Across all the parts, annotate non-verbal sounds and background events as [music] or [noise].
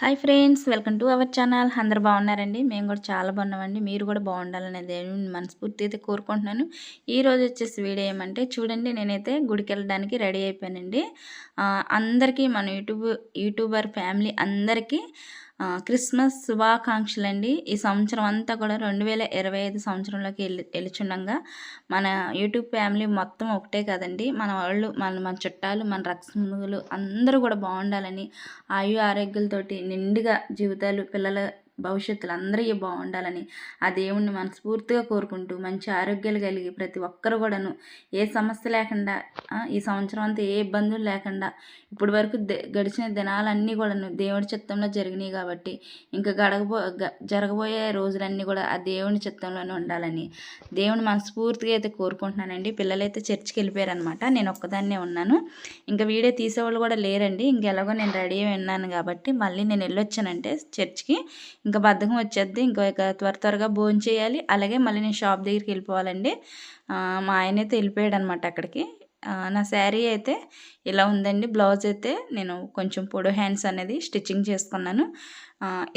Hi friends welcome to our channel. అందరు బాగున్నారండి? మేము కూడా చాలా బాగున్నామండి. మీరు కూడా బాగుండాలనేది మనస్ఫూర్తి అయితే కోరుకుంటున్నాను. ఈరోజు వచ్చేసి వీడియో ఏమంటే చూడండి నేనైతే గుడికి వెళ్ళడానికి రెడీ అయిపోయానండి. అందరికీ మన యూట్యూబ్ యూట్యూబర్ ఫ్యామిలీ అందరికీ క్రిస్మస్ శుభాకాంక్షలు అండి ఈ సంవత్సరం అంతా కూడా రెండు వేల ఇరవై ఐదు సంవత్సరంలోకి వెళ్ళి వెళ్ళుచుండగా మన యూట్యూబ్ ఫ్యామిలీ మొత్తం ఒకటే కదండి. మన వాళ్ళు మన మన చుట్టాలు మన రక్షములు అందరూ కూడా బాగుండాలని ఆయు ఆరోగ్యాలతోటి నిండుగా జీవితాలు పిల్లల భవిష్యత్తులో అందరూ బాగుండాలని ఆ దేవుణ్ణి మనస్ఫూర్తిగా కోరుకుంటూ మంచి ఆరోగ్యాలు కలిగి ప్రతి ఒక్కరు కూడాను. ఏ సమస్య లేకుండా ఈ సంవత్సరం అంతా ఏ ఇబ్బందులు లేకుండా ఇప్పటి వరకు గడిచిన దినాలన్నీ కూడాను దేవుడి చిత్తంలో జరిగినాయి కాబట్టి ఇంకా గడగబో జరగబోయే రోజులన్నీ కూడా ఆ దేవుని చిత్తంలోనే ఉండాలని దేవుని మనస్ఫూర్తిగా అయితే కోరుకుంటున్నానండి. పిల్లలైతే చర్చికి వెళ్ళిపోయారనమాట నేను ఒక్కదాన్నే ఉన్నాను. ఇంకా వీడియో తీసేవాళ్ళు కూడా లేరండి. ఇంకెలాగో నేను రెడీ అయి ఉన్నాను కాబట్టి మళ్ళీ నేను వెళ్ళొచ్చానంటే చర్చ్కి. ఇంకా బద్ధకం వచ్చేద్ది. ఇంకా త్వర త్వరగా భోజనం చేయాలి. అలాగే మళ్ళీ నేను షాప్ దగ్గరికి వెళ్ళిపోవాలండి. మా ఆయన అయితే వెళ్ళిపోయాడు అనమాట అక్కడికి నా శారీ అయితే ఇలా ఉందండి. బ్లౌజ్ అయితే నేను కొంచెం పొడో హ్యాండ్స్ అనేది స్టిచ్చింగ్ చేసుకున్నాను.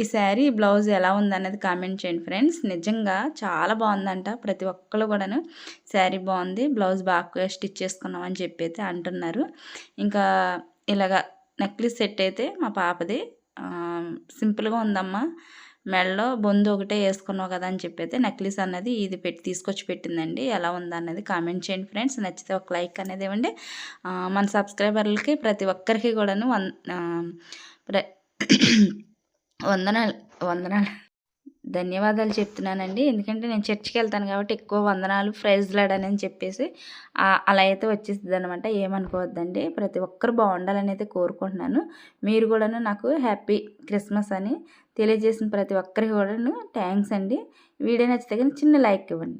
ఈ శారీ బ్లౌజ్ ఎలా ఉందనేది కామెంట్ చేయండి ఫ్రెండ్స్. నిజంగా చాలా బాగుందంట. ప్రతి ఒక్కరు కూడాను శారీ బాగుంది. బ్లౌజ్ బాగా స్టిచ్ చేసుకున్నాం అని చెప్పి అయితే అంటున్నారు. ఇంకా ఇలాగా నెక్లెస్ సెట్ అయితే మా పాపది సింపుల్గా ఉందమ్మా. మెడలో బొందు ఒకటే వేసుకున్నావు కదా అని చెప్పైతే నెక్లెస్ అన్నది ఇది పెట్టి తీసుకొచ్చి పెట్టిందండి. ఎలా ఉందన్నది కామెంట్ చేయండి ఫ్రెండ్స్. నచ్చితే ఒక లైక్ అనేది ఇవ్వండి. మన సబ్స్క్రైబర్లకి ప్రతి ఒక్కరికి కూడాను వన్ [coughs] వందనాలు వందనాలు. ధన్యవాదాలు చెప్తున్నానండి. ఎందుకంటే నేను చర్చికి వెళ్తాను కాబట్టి ఎక్కువ వందనాలు ప్రైజ్లాడని చెప్పేసి అలా అయితే వచ్చేస్తుంది అనమాట ఏమనుకోవద్దండి. ప్రతి ఒక్కరు బాగుండాలని అయితే కోరుకుంటున్నాను. మీరు కూడాను నాకు హ్యాపీ క్రిస్మస్ అని తెలియజేసిన ప్రతి ఒక్కరికి కూడాను థ్యాంక్స్ అండి. వీడియో నచ్చితే కానీ చిన్న లైక్ ఇవ్వండి.